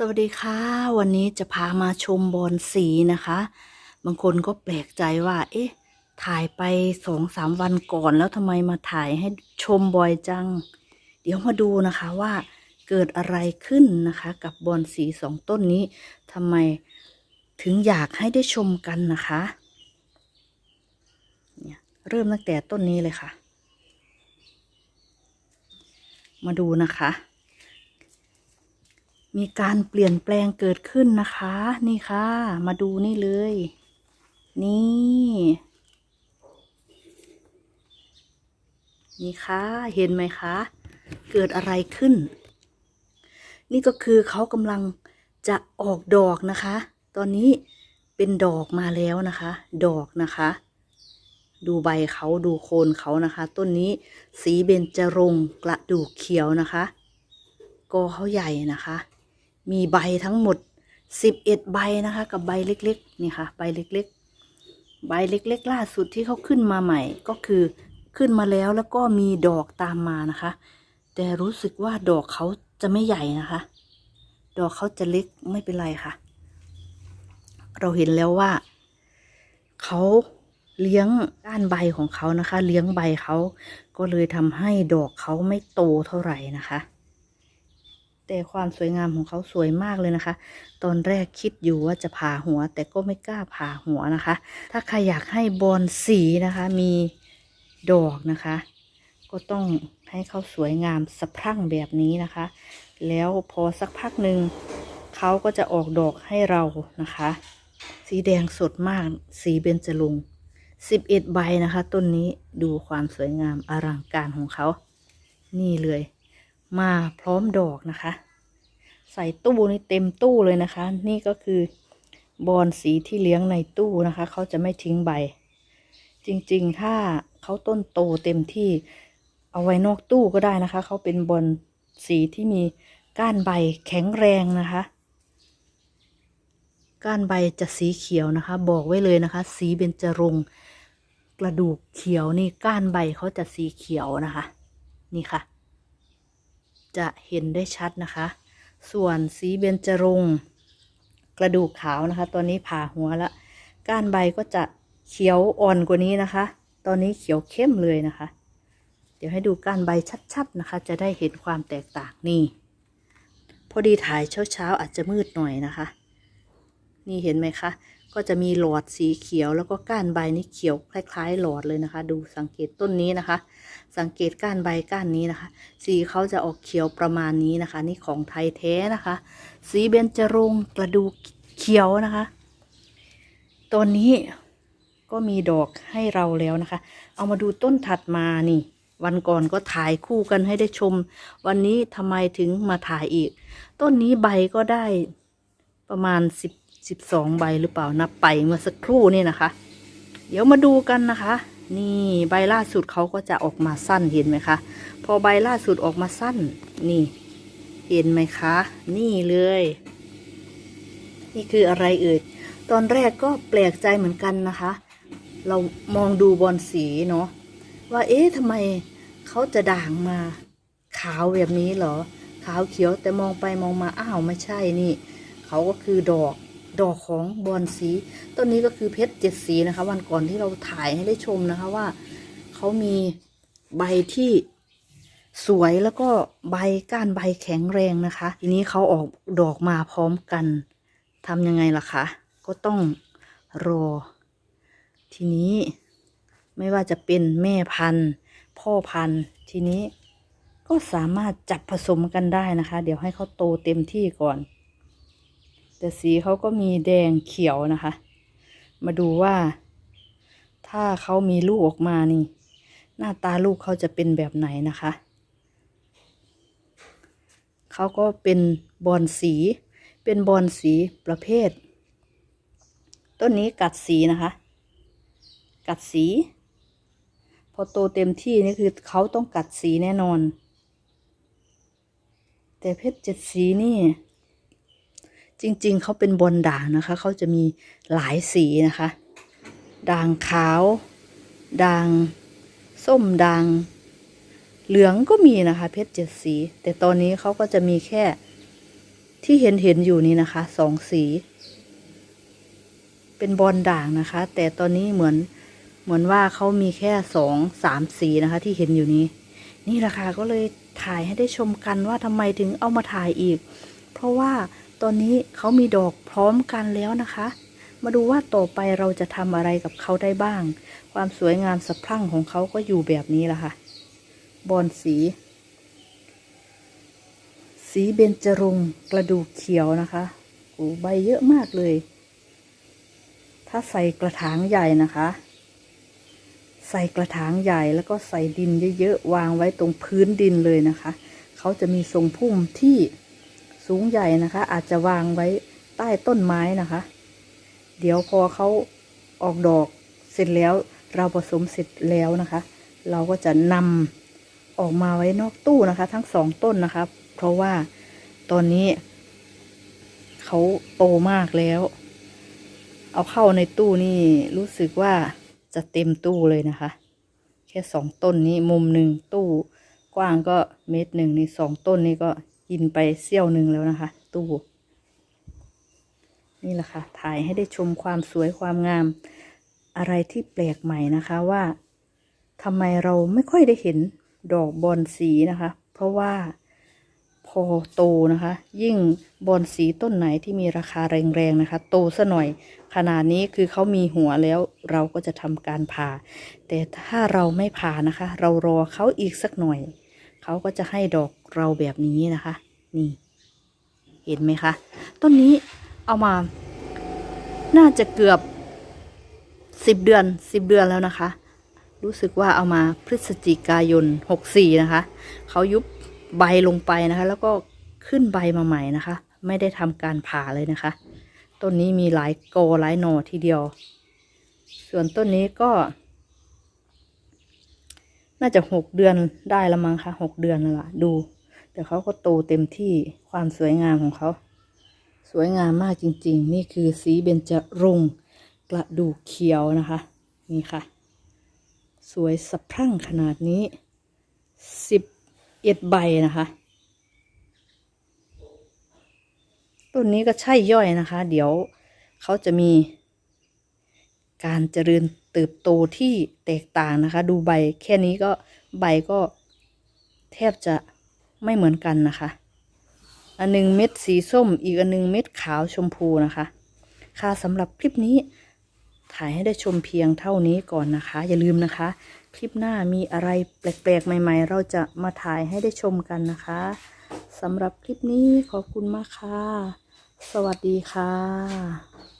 สวัสดีค่ะ วันนี้จะพามาชมบอลสีนะคะ บางคนก็แปลกใจว่า เอ๊ะ ถ่ายไปสองสามวันก่อนแล้วทำไมมาถ่ายให้ชมบ่อยจัง เดี๋ยวมาดูนะคะว่าเกิดอะไรขึ้นนะคะ กับบอลสีสองต้นนี้ทำไมถึงอยากให้ได้ชมกันนะคะเนี่ยเริ่มตั้งแต่ต้นนี้เลยค่ะ มาดูนะคะ มีการเปลี่ยนแปลงเกิดขึ้นนะคะ นี่ค่ะ มาดูนี่เลย นี่ นี่ค่ะ เห็นไหมคะ เกิดอะไรขึ้น นี่ก็คือเขากำลังจะออกดอกนะคะ ตอนนี้เป็นดอกมาแล้วนะคะ ดอกนะคะ ดูใบเขาดูโคนเขานะคะ ต้นนี้สีเบญจรงกระดูกเขียวนะคะกอเขาใหญ่นะคะ มีใบทั้งหมด11ใบนะคะ กับใบเล็กๆนี่ค่ะ ใบเล็กๆ ใบเล็ก ๆ ล่าสุดที่เขาขึ้นมาใหม่ ก็คือขึ้นมาแล้วแล้วก็มีดอกตามมานะคะ แต่รู้สึกว่าดอกเขาจะไม่ใหญ่นะคะ ดอกเขาจะเล็กไม่เป็นไรค่ะ เราเห็นแล้วว่าเขาเลี้ยงก้านใบของเขานะคะ เลี้ยงใบเขาก็เลยทำให้ดอกเขาไม่โตเท่าไหร่นะคะ แต่ความสวยงามของเขาสวยมากเลยนะคะ ตอนแรกคิดอยู่ว่าจะผ่าหัว แต่ก็ไม่กล้าผ่าหัวนะคะ ถ้าใครอยากให้บอลสีนะคะ มีดอกนะคะ ก็ต้องให้เขาสวยงามสะพรั่งแบบนี้นะคะ แล้วพอสักพักหนึ่งเขาก็จะออกดอกให้เรานะคะ สีแดงสดมาก สีเบญจรงสิบเอ็ดใบนะคะ ต้นนี้ดูความสวยงามอลังการของเขา นี่เลย มาพร้อมดอกนะคะ ใส่ตู้นี่เต็มตู้เลยนะคะ นี่ก็คือบอลสีที่เลี้ยงในตู้นะคะ เขาจะไม่ทิ้งใบ จริงๆ ถ้าเขาต้นโตเต็มที่เอาไว้นอกตู้ก็ได้นะคะ เขาเป็นบอลสีที่มีก้านใบแข็งแรงนะคะ ก้านใบจะสีเขียวนะคะ บอกไว้เลยนะคะ สีเบญจรงกระดูกเขียวนี่ก้านใบเขาจะสีเขียวนะคะ นี่ค่ะ จะเห็นได้ชัดนะคะ ส่วนสีเบญจรงกระดูกขาวนะคะ ตอนนี้ผ่าหัวแล้วก้านใบก็จะเขียวอ่อนกว่านี้นะคะ ตอนนี้เขียวเข้มเลยนะคะ เดี๋ยวให้ดูก้านใบชัดๆนะคะ จะได้เห็นความแตกต่างนี่ พอดีถ่ายเช้าๆอาจจะมืดหน่อยนะคะ นี่เห็นไหมคะ ก็จะมีหลอดสีเขียวแล้วก็ก้านใบนี่เขียวคล้ายๆ หลอดเลยนะคะ ดูสังเกตต้นนี้นะคะ สังเกตก้านใบก้านนี้นะคะ สีเขาจะออกเขียวประมาณนี้นะคะ นี่ของไทยแท้นะคะ สีเบญจรงกระดูกเขียวนะคะตอนนี้ก็มีดอกให้เราแล้วนะคะ เอามาดูต้นถัดมานี่ วันก่อนก็ถ่ายคู่กันให้ได้ชม วันนี้ทำไมถึงมาถ่ายอีก ต้นนี้ใบก็ได้ประมาณสิบ สิบสองใบหรือเปล่านับไปเมื่อสักครู่นี่นะคะ เดี๋ยวมาดูกันนะคะ นี่ใบล่าสุดเขาก็จะออกมาสั้นเห็นไหมคะ พอใบล่าสุดออกมาสั้น นี่ เห็นไหมคะ นี่เลย นี่คืออะไรเอ่ยตอนแรกก็แปลกใจเหมือนกันนะคะ เรามองดูบอลสีเนาะว่าเอ๊ะทำไมเขาจะด่างมา ขาวแบบนี้เหรอ ขาวเขียวแต่มองไปมองมาอ้าวไม่ใช่นี่ เขาก็คือดอก ดอกของบอลสี ต้นนี้ก็คือเพชรเจ็ดสีนะคะ วันก่อนที่เราถ่ายให้ได้ชมนะคะว่าเขามีใบที่สวยแล้วก็ใบก้านใบแข็งแรงนะคะ ทีนี้เขาออกดอกมาพร้อมกันทำยังไงล่ะคะก็ต้องรอ ทีนี้ไม่ว่าจะเป็นแม่พันธุ์ พ่อพันธุ์ ทีนี้ก็สามารถจับผสมกันได้นะคะ เดี๋ยวให้เขาโตเต็มที่ก่อน แต่สีเขาก็มีแดงเขียวนะคะ มาดูว่า ถ้าเขามีลูกออกมานี่ หน้าตาลูกเขาจะเป็นแบบไหนนะคะเขาก็เป็นบอลสี เป็นบอลสีประเภท ต้นนี้กัดสีนะคะ กัดสี พอโตเต็มที่นี่คือเขาต้องกัดสีแน่นอน แต่เพชรเจ็ดสีนี่ จริงๆ เขาเป็นบอลด่างนะคะ เขาจะมีหลายสีนะคะ ด่างขาว ด่าง ส้มด่าง เหลืองก็มีนะคะ เพชรเจ็ดสี แต่ตอนนี้เขาก็จะมีแค่ที่เห็นเห็นอยู่นี้นะคะสองสี เป็นบอลด่างนะคะ แต่ตอนนี้เหมือนเหมือนว่าเขามีแค่สองสามสีนะคะ ที่เห็นอยู่นี้ นี่แหละค่ะก็เลยถ่ายให้ได้ชมกันว่าทำไมถึงเอามาถ่ายอีก เพราะว่า ตอนนี้เขามีดอกพร้อมกันแล้วนะคะ มาดูว่าต่อไปเราจะทำอะไรกับเขาได้บ้าง ความสวยงามสะพรั่งของเขาก็อยู่แบบนี้แหละค่ะ บอลสี สีเบญจรงกระดูกเขียวนะคะโอ้ใบเยอะมากเลย ถ้าใส่กระถางใหญ่นะคะ ใส่กระถางใหญ่แล้วก็ใส่ดินเยอะๆวางไว้ตรงพื้นดินเลยนะคะ เขาจะมีทรงพุ่มที่ สูงใหญ่นะคะ อาจจะวางไว้ใต้ต้นไม้นะคะ เดี๋ยวพอเขาออกดอกเสร็จแล้วเราผสมเสร็จแล้วนะคะ เราก็จะนำออกมาไว้นอกตู้นะคะ ทั้งสองต้นนะคะเพราะว่าตอนนี้เขาโตมากแล้ว เอาเข้าในตู้นี่รู้สึกว่าจะเต็มตู้เลยนะคะ แค่สองต้นนี้มุมหนึ่งตู้กว้างก็เมตรหนึ่งนี่สองต้นนี่ก็ กินไปเสี้ยวหนึ่งแล้วนะคะ ตู้ นี่แหละค่ะ ถ่ายให้ได้ชมความสวยความงาม อะไรที่แปลกใหม่นะคะว่าทำไมเราไม่ค่อยได้เห็นดอกบอนสีนะคะ เพราะว่าพอโตนะคะ ยิ่งบอนสีต้นไหนที่มีราคาแรงๆนะคะ โตซะหน่อย ขนาดนี้คือเขามีหัวแล้วเราก็จะทำการผ่า แต่ถ้าเราไม่ผ่านะคะ เรารอเขาอีกสักหน่อย เขาก็จะให้ดอก เราแบบนี้นะคะ นี่ เห็นไหมคะ ต้นนี้เอามา น่าจะเกือบสิบเดือนสิบเดือนแล้วนะคะ รู้สึกว่าเอามาพฤศจิกายนหกสี่นะคะ เขายุบใบลงไปนะคะ แล้วก็ขึ้นใบมาใหม่นะคะ ไม่ได้ทำการผ่าเลยนะคะ ต้นนี้มีหลายโกหลายหนอทีเดียว ส่วนต้นนี้ก็ น่าจะหกเดือนได้ละมั้งคะหกเดือนละดู แต่เขาก็โตเต็มที่ความสวยงามของเขา สวยงามมากจริง ๆ นี่คือสีเบญจรงกระดูกเขียวนะคะ นี่ค่ะ สวยสะพรั่งขนาดนี้สิบเอ็ดใบนะคะ ต้นนี้ก็ใช่ย่อยนะคะ เดี๋ยวเขาจะมี การเจริญเติบโตที่แตกต่างนะคะ ดูใบแค่นี้ก็ใบก็แทบจะ ไม่เหมือนกันนะคะ อันหนึงเม็ดสีส้ม อีกอันหนึงเม็ดขาวชมพูนะคะ ค่ะสำหรับคลิปนี้ถ่ายให้ได้ชมเพียงเท่านี้ก่อนนะคะ อย่าลืมนะคะ คลิปหน้ามีอะไรแปลกๆ ใหม่ ๆ เราจะมาถ่ายให้ได้ชมกันนะคะสำหรับคลิปนี้ขอบคุณมากค่ะ สวัสดีค่ะ